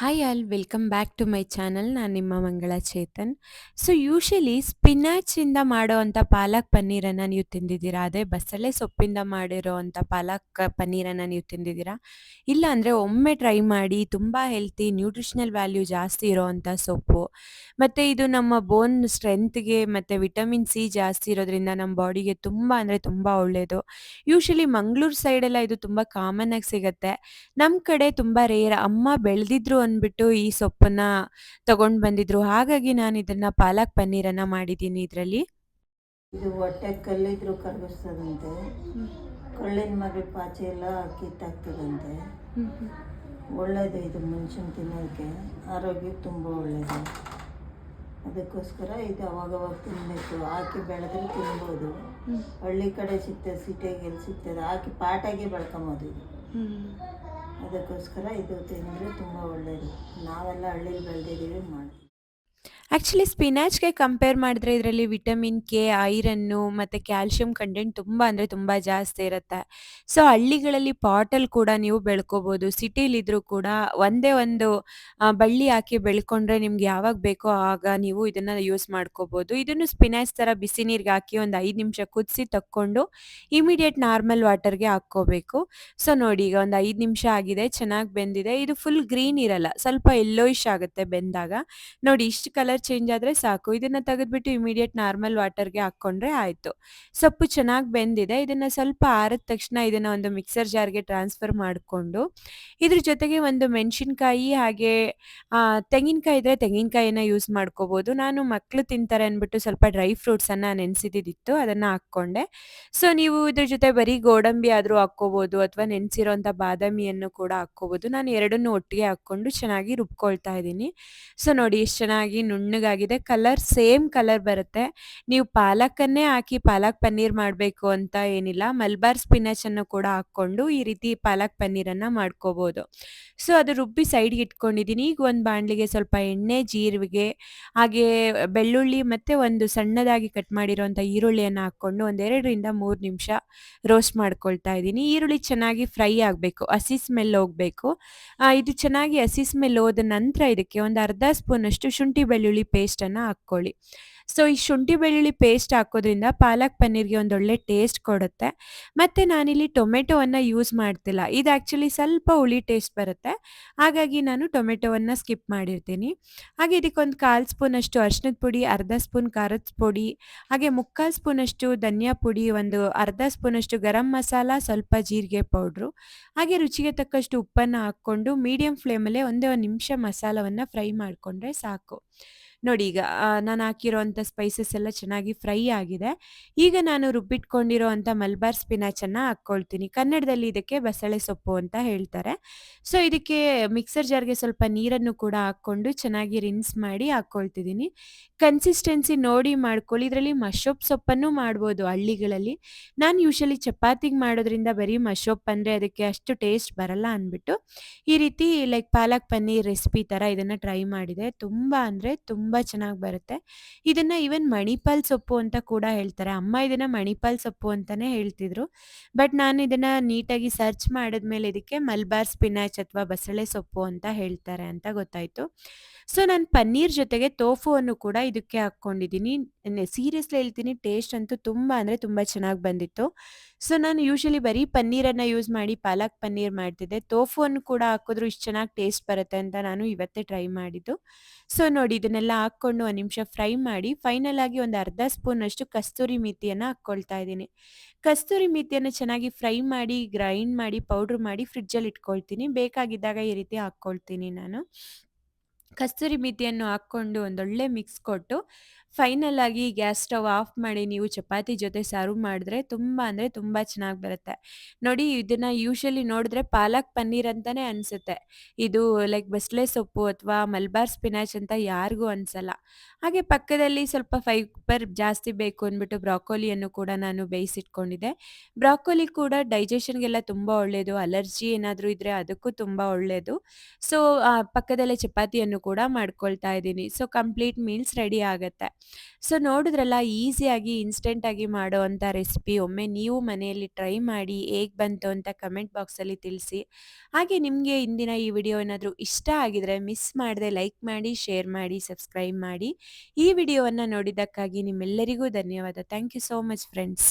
Hi all welcome back to my channel ನಾನು ನಿಮ್ಮ ಮಂಗಳ ಚೇತನ್. ಸೊ ಯೂಶಲಿ ಸ್ಪಿನಾಚಿಂದ ಮಾಡೋವಂಥ ಪಾಲಕ್ ಪನ್ನೀರನ್ನು ನೀವು ತಿಂದಿದ್ದೀರಾ? ಅದೇ ಬಸಳೆ ಸೊಪ್ಪಿಂದ ಮಾಡಿರೋ ಅಂಥ ಪಾಲಕ್ ಪನ್ನೀರನ್ನು ನೀವು ತಿಂದಿದ್ದೀರಾ? ಇಲ್ಲ ಅಂದರೆ ಒಮ್ಮೆ ಟ್ರೈ ಮಾಡಿ ತುಂಬ ಹೆಲ್ತಿ ನ್ಯೂಟ್ರಿಷನಲ್ ವ್ಯಾಲ್ಯೂ ಜಾಸ್ತಿ ಇರೋವಂಥ ಸೊಪ್ಪು. ಮತ್ತು ಇದು ನಮ್ಮ ಬೋನ್ ಸ್ಟ್ರೆಂತ್ಗೆ ಮತ್ತು ವಿಟಮಿನ್ ಸಿ ಜಾಸ್ತಿ ಇರೋದ್ರಿಂದ ನಮ್ಮ ಬಾಡಿಗೆ ತುಂಬ ಅಂದರೆ ತುಂಬ ಒಳ್ಳೆಯದು ಯೂಶಲಿ ಮಂಗಳೂರು ಸೈಡೆಲ್ಲ ಇದು ತುಂಬ ಕಾಮನ್ ಆಗಿ ಸಿಗುತ್ತೆ. ನಮ್ಮ ಕಡೆ ತುಂಬ ರೇರ್ ಅಮ್ಮ ಬೆಳೆದಿದ್ರು ಅಂದ್ಬಿಟ್ಟು ಈ ಸೊಪ್ಪನ್ನ ತಗೊಂಡ್ ಬಂದಿದ್ರು. ಹಾಗಾಗಿ ನಾನು ಇದನ್ನ ಪಾಲಕ್ ಪನ್ನೀರನ್ನ ಮಾಡಿದ್ದೀನಿ ಇದರಲ್ಲಿ. ಇದು ಹೊಟ್ಟೆ ಕಲ್ಲಿದ್ರು ಕರಗಿಸ್ತದಂತೆ. ಕಳ್ಳಿನ ಮಗಳ ಪಾಚೆ ಎಲ್ಲ ಕಿತ್ತಾಗ್ತದಂತೆ ಒಳ್ಳೇದು ಇದು ಮುಂಚಿನ ತಿನ್ನೋದಕ್ಕೆ ಆರೋಗ್ಯ ತುಂಬ ಒಳ್ಳೆಯದು ಅದಕ್ಕೋಸ್ಕರ ಇದು ಅವಾಗವಾಗ ತಿನ್ನಬೇಕು ಹಾಕಿ ಬೆಳೆದ್ರೆ ತಿನ್ಬೋದು. ಹಳ್ಳಿ ಕಡೆ ಸಿಗ್ತದೆ ಸಿಟಿಯಾಗೆಲ್ಲಿ ಸಿಗ್ತದೆ. ಹಾಕಿ ಪಾಟಾಗೆ ಬೆಳ್ಕೊಂಬೋದು ಇದು. ಅದಕ್ಕೋಸ್ಕರ ಇದು ತಿಂದರೆ ತುಂಬ ಒಳ್ಳೆಯದು ನಾವೆಲ್ಲ ಹಳ್ಳಿಲಿ ಬೆಳೆದಿದ್ದೀವಿ ಮಾಡಿ ಆ್ಯಕ್ಚುಲಿ ಸ್ಪಿನಾಚ್ಗೆ ಕಂಪೇರ್ ಮಾಡಿದ್ರೆ ಇದರಲ್ಲಿ ವಿಟಮಿನ್ ಕೆ ಐರನ್ನು ಮತ್ತು ಕ್ಯಾಲ್ಶಿಯಂ ಕಂಟೆಂಟ್ ತುಂಬ ಅಂದರೆ ತುಂಬ ಜಾಸ್ತಿ ಇರುತ್ತೆ. ಸೊ ಹಳ್ಳಿಗಳಲ್ಲಿ ಪಾಟಲ್ಲಿ ಕೂಡ ನೀವು ಬೆಳ್ಕೋಬೋದು. ಸಿಟಿಲಿದ್ರೂ ಕೂಡ ಒಂದೇ ಒಂದು ಬಳ್ಳಿ ಹಾಕಿ ಬೆಳ್ಕೊಂಡ್ರೆ ನಿಮ್ಗೆ ಯಾವಾಗ ಬೇಕೋ ಆಗ ನೀವು ಇದನ್ನು ಯೂಸ್ ಮಾಡ್ಕೋಬೋದು. ಇದನ್ನು ಸ್ಪಿನಾಚ್ ಥರ ಬಿಸಿ ನೀರಿಗೆ ಹಾಕಿ ಒಂದು ಐದು ನಿಮಿಷ ಕುದಿಸಿ ತಕ್ಕೊಂಡು ಇಮಿಡಿಯೇಟ್ ನಾರ್ಮಲ್ ವಾಟರ್ಗೆ ಹಾಕ್ಕೋಬೇಕು. ಸೊ ನೋಡಿ ಈಗ ಒಂದು ಐದು ನಿಮಿಷ ಆಗಿದೆ, ಚೆನ್ನಾಗಿ ಬೆಂದಿದೆ. ಇದು ಫುಲ್ ಗ್ರೀನ್ ಇರಲ್ಲ, ಸ್ವಲ್ಪ ಯೆಲ್ಲೋಯಿಶ್ ಆಗುತ್ತೆ ಬೆಂದಾಗ. ನೋಡಿ ಇಷ್ಟು ಕಲರ್ ಚೇಂಜ್ ಆದರೆ ಸಾಕು. ಇದನ್ನು ತೆಗೆದ್ಬಿಟ್ಟು ಇಮಿಡಿಯೇಟ್ ನಾರ್ಮಲ್ ವಾಟರ್ಗೆ ಹಾಕ್ಕೊಂಡ್ರೆ ಆಯಿತು. ಸೊಪ್ಪು ಚೆನ್ನಾಗಿ ಬೆಂದಿದೆ. ಇದನ್ನು ಸ್ವಲ್ಪ ಆರಿದ ತಕ್ಷಣ ಇದನ್ನು ಒಂದು ಮಿಕ್ಸರ್ ಜಾರ್ಗೆ ಟ್ರಾನ್ಸ್ಫರ್ ಮಾಡಿಕೊಂಡು, ಇದ್ರ ಜೊತೆಗೆ ಒಂದು ಮೆಣಸಿನ್ಕಾಯಿ ಹಾಗೆ ತೆಂಗಿನಕಾಯಿ ಇದ್ರೆ ತೆಂಗಿನಕಾಯಿನ ಯೂಸ್ ಮಾಡ್ಕೋಬೋದು. ನಾನು ಮಕ್ಕಳು ತಿಂತಾರೆ ಅಂದ್ಬಿಟ್ಟು ಸ್ವಲ್ಪ ಡ್ರೈ ಫ್ರೂಟ್ಸನ್ನು ನೆನೆಸಿದ್ದಿತ್ತು ಅದನ್ನು ಹಾಕ್ಕೊಂಡೆ. ಸೊ ನೀವು ಇದ್ರ ಜೊತೆ ಬರೀ ಗೋಡಂಬಿ ಆದರೂ ಹಾಕ್ಕೋಬೋದು ಅಥವಾ ನೆನೆಸಿರೋಂಥ ಬಾದಾಮಿಯನ್ನು ಕೂಡ ಹಾಕ್ಕೋಬೋದು. ನಾನು ಎರಡನ್ನೂ ಒಟ್ಟಿಗೆ ಹಾಕ್ಕೊಂಡು ಚೆನ್ನಾಗಿ ರುಬ್ಕೊಳ್ತಾ ಇದ್ದೀನಿ. ಸೊ ನೋಡಿ, ಎಷ್ಟು ಚೆನ್ನಾಗಿ ನುಣ್ಣಗಾಗಿದೆ ಕಲರ್ ಸೇಮ್ ಕಲರ್ ಬರುತ್ತೆ. ನೀವು ಪಾಲಕನ್ನೇ ಹಾಕಿ ಪಾಲಕ್ ಪನ್ನೀರ್ ಮಾಡಬೇಕು ಅಂತ ಏನಿಲ್ಲ, ಮಲ್ಬಾರ್ ಸ್ಪಿನಾಚ್ ಅನ್ನು ಕೂಡ ಹಾಕ್ಕೊಂಡು ಈ ರೀತಿ ಪಾಲಕ್ ಪನ್ನೀರನ್ನು ಮಾಡ್ಕೋಬೋದು. ಸೊ ಅದು ರುಬ್ಬಿ ಸೈಡ್ಗೆ ಇಟ್ಕೊಂಡಿದ್ದೀನಿ. ಈಗ ಒಂದು ಬಾಣಲಿಗೆ ಸ್ವಲ್ಪ ಎಣ್ಣೆ, ಜೀರಿಗೆ, ಹಾಗೆ ಬೆಳ್ಳುಳ್ಳಿ ಮತ್ತು ಒಂದು ಸಣ್ಣದಾಗಿ ಕಟ್ ಮಾಡಿರೋಂಥ ಈರುಳ್ಳಿಯನ್ನು ಹಾಕ್ಕೊಂಡು ಒಂದೆರಡರಿಂದ ಮೂರು ನಿಮಿಷ ರೋಸ್ಟ್ ಮಾಡ್ಕೊಳ್ತಾ ಇದ್ದೀನಿ. ಈರುಳ್ಳಿ ಚೆನ್ನಾಗಿ ಫ್ರೈ ಆಗಬೇಕು, ಹಸಿ ಸ್ಮೆಲ್ ಹೋಗಬೇಕು. ಇದು ಚೆನ್ನಾಗಿ ಹಸಿ ಸ್ಮೆಲ್ ಹೋದ ನಂತರ ಇದಕ್ಕೆ ಒಂದು ಅರ್ಧ ಸ್ಪೂನಷ್ಟು ಶುಂಠಿ ಬೆಳ್ಳುಳ್ಳಿ ಪೇಸ್ಟನ್ನು ಹಾಕ್ಕೊಳ್ಳಿ. ಸೊ ಈ ಶುಂಠಿ ಬೆಳ್ಳುಳ್ಳಿ ಪೇಸ್ಟ್ ಹಾಕೋದ್ರಿಂದ ಪಾಲಕ್ ಪನ್ನೀರ್ಗೆ ಒಂದೊಳ್ಳೆ ಟೇಸ್ಟ್ ಕೊಡುತ್ತೆ. ಮತ್ತು ನಾನಿಲ್ಲಿ ಟೊಮೆಟೊವನ್ನು ಯೂಸ್ ಮಾಡ್ತಿಲ್ಲ. ಇದು ಆ್ಯಕ್ಚುಲಿ ಸ್ವಲ್ಪ ಹುಳಿ ಟೇಸ್ಟ್ ಬರುತ್ತೆ. ಹಾಗಾಗಿ ನಾನು ಟೊಮೆಟೊವನ್ನು ಸ್ಕಿಪ್ ಮಾಡಿರ್ತೀನಿ. ಹಾಗೆ ಇದಕ್ಕೊಂದು ಕಾಲು ಸ್ಪೂನಷ್ಟು ಅರ್ಶಿನದ ಪುಡಿ, ಅರ್ಧ ಸ್ಪೂನ್ ಖಾರದ ಪುಡಿ, ಹಾಗೆ ಮುಕ್ಕಾಲು ಸ್ಪೂನಷ್ಟು ಧನಿಯಾ ಪುಡಿ, ಒಂದು ಅರ್ಧ ಸ್ಪೂನಷ್ಟು ಗರಂ ಮಸಾಲ, ಸ್ವಲ್ಪ ಜೀರಿಗೆ ಪೌಡ್ರು. ಹಾಗೆ ರುಚಿಗೆ ತಕ್ಕಷ್ಟು ಉಪ್ಪನ್ನು ಹಾಕ್ಕೊಂಡು ಮೀಡಿಯಂ ಫ್ಲೇಮಲ್ಲೇ ಒಂದೇ ಒಂದು ನಿಮಿಷ ಮಸಾಲವನ್ನು ಫ್ರೈ ಮಾಡಿಕೊಂಡ್ರೆ ಸಾಕು. ನೋಡಿ ಈಗ ನಾನು ಹಾಕಿರೋವಂಥ ಸ್ಪೈಸಸ್ ಎಲ್ಲ ಚೆನ್ನಾಗಿ ಫ್ರೈ ಆಗಿದೆ. ಈಗ ನಾನು ರುಬ್ಬಿಟ್ಕೊಂಡಿರೋ ಅಂಥ ಮಲ್ಬಾರ್ ಸ್ಪಿನಾಚನ್ನು ಹಾಕ್ಕೊಳ್ತೀನಿ. ಕನ್ನಡದಲ್ಲಿ ಇದಕ್ಕೆ ಬಸಳೆ ಸೊಪ್ಪು ಅಂತ ಹೇಳ್ತಾರೆ. ಸೊ ಇದಕ್ಕೆ ಮಿಕ್ಸರ್ ಜಾರ್ಗೆ ಸ್ವಲ್ಪ ನೀರನ್ನು ಕೂಡ ಹಾಕ್ಕೊಂಡು ಚೆನ್ನಾಗಿ ರಿನ್ಸ್ ಮಾಡಿ ಹಾಕ್ಕೊಳ್ತಿದ್ದೀನಿ. ಕನ್ಸಿಸ್ಟೆನ್ಸಿ ನೋಡಿ ಮಾಡ್ಕೊಳ್ಳಿ. ಇದರಲ್ಲಿ ಮಶೋಪ್ ಸೊಪ್ಪನ್ನು ಮಾಡ್ಬೋದು ಹಳ್ಳಿಗಳಲ್ಲಿ. ನಾನು ಯೂಶಲಿ ಚಪಾತಿಗೆ ಮಾಡೋದ್ರಿಂದ ಬರೀ ಮಶೋಪ್ ಅಂದರೆ ಅದಕ್ಕೆ ಅಷ್ಟು ಟೇಸ್ಟ್ ಬರಲ್ಲ ಅಂದ್ಬಿಟ್ಟು ಈ ರೀತಿ ಲೈಕ್ ಪಾಲಕ್ ಪನ್ನೀರ್ ರೆಸಿಪಿ ಥರ ಇದನ್ನು ಟ್ರೈ ಮಾಡಿದೆ. ತುಂಬ ಅಂದರೆ ತುಂಬ ಚೆನ್ನಾಗಿ ಬರುತ್ತೆ. ಇದನ್ನು ಈವನ್ ಮಣಿಪಾಲ್ ಸೊಪ್ಪು ಅಂತ ಕೂಡ ಹೇಳ್ತಾರೆ. ಅಮ್ಮ ಇದನ್ನು ಮಣಿಪಾಲ್ ಸೊಪ್ಪು ಅಂತಲೇ ಹೇಳ್ತಿದ್ರು. ಬಟ್ ನಾನು ಇದನ್ನು ನೀಟಾಗಿ ಸರ್ಚ್ ಮಾಡಿದ್ಮೇಲೆ ಇದಕ್ಕೆ ಮಲ್ಬಾರ್ ಸ್ಪಿನಾಚ್ ಅಥವಾ ಬಸಳೆ ಸೊಪ್ಪು ಅಂತ ಹೇಳ್ತಾರೆ ಅಂತ ಗೊತ್ತಾಯಿತು. ಸೊ, ನಾನು ಪನ್ನೀರ್ ಜೊತೆಗೆ ತೋಫುವನ್ನು ಕೂಡ ಇದಕ್ಕೆ ಹಾಕ್ಕೊಂಡಿದ್ದೀನಿ ಸೀರಿಯಸ್ಲಿ ಹೇಳ್ತೀನಿ, ಟೇಸ್ಟ್ ಅಂತೂ ತುಂಬ ಅಂದರೆ ತುಂಬ ಚೆನ್ನಾಗಿ ಬಂದಿತ್ತು. ಸೊ, ನಾನು ಯೂಶಲಿ ಬರೀ ಪನ್ನೀರನ್ನು ಯೂಸ್ ಮಾಡಿ ಪಾಲಕ್ ಪನ್ನೀರ್ ಮಾಡ್ತಿದ್ದೆ. ತೋಫುವನ್ನು ಕೂಡ ಹಾಕಿದ್ರು ಇಷ್ಟು ಚೆನ್ನಾಗಿ ಟೇಸ್ಟ್ ಬರುತ್ತೆ ಅಂತ ನಾನು ಇವತ್ತೇ ಟ್ರೈ ಮಾಡಿದ್ದು. ಸೊ, ನೋಡಿ ಇದನ್ನೆಲ್ಲ ಹಾಕ್ಕೊಂಡು ಒಂದು ನಿಮಿಷ ಫ್ರೈ ಮಾಡಿ ಫೈನಲ್ ಆಗಿ ಒಂದು ಅರ್ಧ ಸ್ಪೂನಷ್ಟು ಕಸ್ತೂರಿ ಮಿತಿಯನ್ನು ಹಾಕ್ಕೊಳ್ತಾ ಇದ್ದೀನಿ. ಕಸ್ತೂರಿ ಮಿತಿಯನ್ನು ಚೆನ್ನಾಗಿ ಫ್ರೈ ಮಾಡಿ, ಗ್ರೈಂಡ್ ಮಾಡಿ, ಪೌಡ್ರ್ ಮಾಡಿ ಫ್ರಿಡ್ಜಲ್ಲಿ ಇಟ್ಕೊಳ್ತೀನಿ. ಬೇಕಾಗಿದ್ದಾಗ ಈ ರೀತಿ ಹಾಕ್ಕೊಳ್ತೀನಿ ನಾನು. ಕಸ್ತೂರಿ ಮಿತಿಯನ್ನು ಹಾಕ್ಕೊಂಡು ಒಂದೊಳ್ಳೆ ಮಿಕ್ಸ್ ಕೊಟ್ಟು ಫೈನಲ್ ಆಗಿ ಗ್ಯಾಸ್ ಸ್ಟವ್ ಆಫ್ ಮಾಡಿ ನೀವು ಚಪಾತಿ ಜೊತೆ ಸರ್ವ್ ಮಾಡಿದ್ರೆ ತುಂಬ ಅಂದರೆ ತುಂಬ ಚೆನ್ನಾಗಿ ಬರುತ್ತೆ. ನೋಡಿ ಇದನ್ನ ಯೂಶಲಿ ನೋಡಿದ್ರೆ ಪಾಲಕ್ ಪನ್ನೀರ್ ಅಂತಾನೆ ಅನಿಸುತ್ತೆ. ಇದು ಲೈಕ್ ಬಸ್ಲೆ ಸೊಪ್ಪು ಅಥವಾ ಮಲ್ಬಾರ್ ಸ್ಪಿನಾಚ್ ಅಂತ ಯಾರಿಗೂ ಅನ್ಸಲ್ಲ. ಹಾಗೆ ಪಕ್ಕದಲ್ಲಿ ಸ್ವಲ್ಪ ಫೈಬರ್ ಜಾಸ್ತಿ ಬೇಕು ಅಂದ್ಬಿಟ್ಟು ಬ್ರಾಕೋಲಿಯನ್ನು ಕೂಡ ನಾನು ಬೇಯಿಸಿಟ್ಕೊಂಡಿದ್ದೆ. ಬ್ರಾಕೋಲಿ ಕೂಡ ಡೈಜೆಷನ್ಗೆಲ್ಲ ತುಂಬ ಒಳ್ಳೆಯದು ಅಲರ್ಜಿ ಏನಾದರೂ ಇದ್ದರೆ ಅದಕ್ಕೂ ತುಂಬ ಒಳ್ಳೆಯದು ಸೊ ಪಕ್ಕದಲ್ಲೇ ಚಪಾತಿಯನ್ನು ಕೂಡ ಮಾಡ್ಕೊಳ್ತಾ ಇದ್ದೀನಿ. ಸೊ, ಕಂಪ್ಲೀಟ್ ಮೀಲ್ಸ್ ರೆಡಿ ಆಗುತ್ತೆ. ಸೊ ನೋಡಿದ್ರಲ್ಲ, ಈಸಿಯಾಗಿ, ಇನ್ಸ್ಟೆಂಟಾಗಿ ಮಾಡುವಂಥ ರೆಸಿಪಿ ಒಮ್ಮೆ ನೀವು ಮನೆಯಲ್ಲಿ ಟ್ರೈ ಮಾಡಿ, ಹೇಗೆ ಬಂತು ಅಂತ ಕಮೆಂಟ್ ಬಾಕ್ಸಲ್ಲಿ ತಿಳಿಸಿ. ಹಾಗೆ ನಿಮಗೆ ಇಂದಿನ ಈ ವಿಡಿಯೋ ಏನಾದರೂ ಇಷ್ಟ ಆಗಿದರೆ ಮಿಸ್ ಮಾಡದೆ ಲೈಕ್ ಮಾಡಿ, ಶೇರ್ ಮಾಡಿ, ಸಬ್ಸ್ಕ್ರೈಬ್ ಮಾಡಿ. ಈ ವಿಡಿಯೋವನ್ನು ನೋಡಿದ್ದಕ್ಕಾಗಿ ನಿಮ್ಮೆಲ್ಲರಿಗೂ ಧನ್ಯವಾದ. Thank you so much, friends.